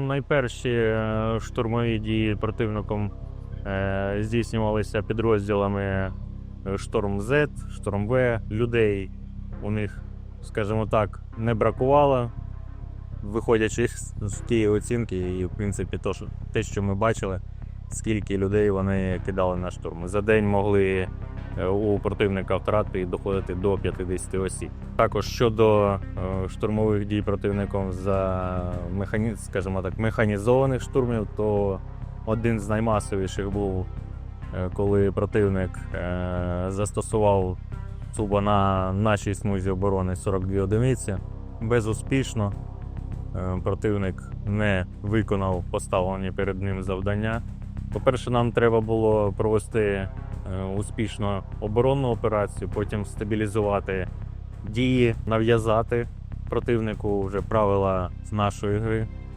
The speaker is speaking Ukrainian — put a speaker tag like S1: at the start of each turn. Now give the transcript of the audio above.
S1: Найперші е, штурмові дії противником е, здійснювалися підрозділами е, Шторм Z, Шторм В. Людей у них, скажімо так, не бракувало. Виходячи з з тієї оцінки, і в принципі те, що ми бачили, скільки людей вони кидали на штурм. За день могли у противника втрати і доходити до 50 осіб. Також щодо е, штурмових дій противником за механі... скажімо так, механізованих штурмів, то один з наймасовіших був, е, коли противник е, застосував ЦУБа на нашій смузі оборони 42 одиниці. Безуспішно е, противник не виконав поставлені перед ним завдання. По-перше, нам треба було провести е, успішно оборонну операцію, потім стабілізувати дії, нав'язати противнику вже правила з нашої гри.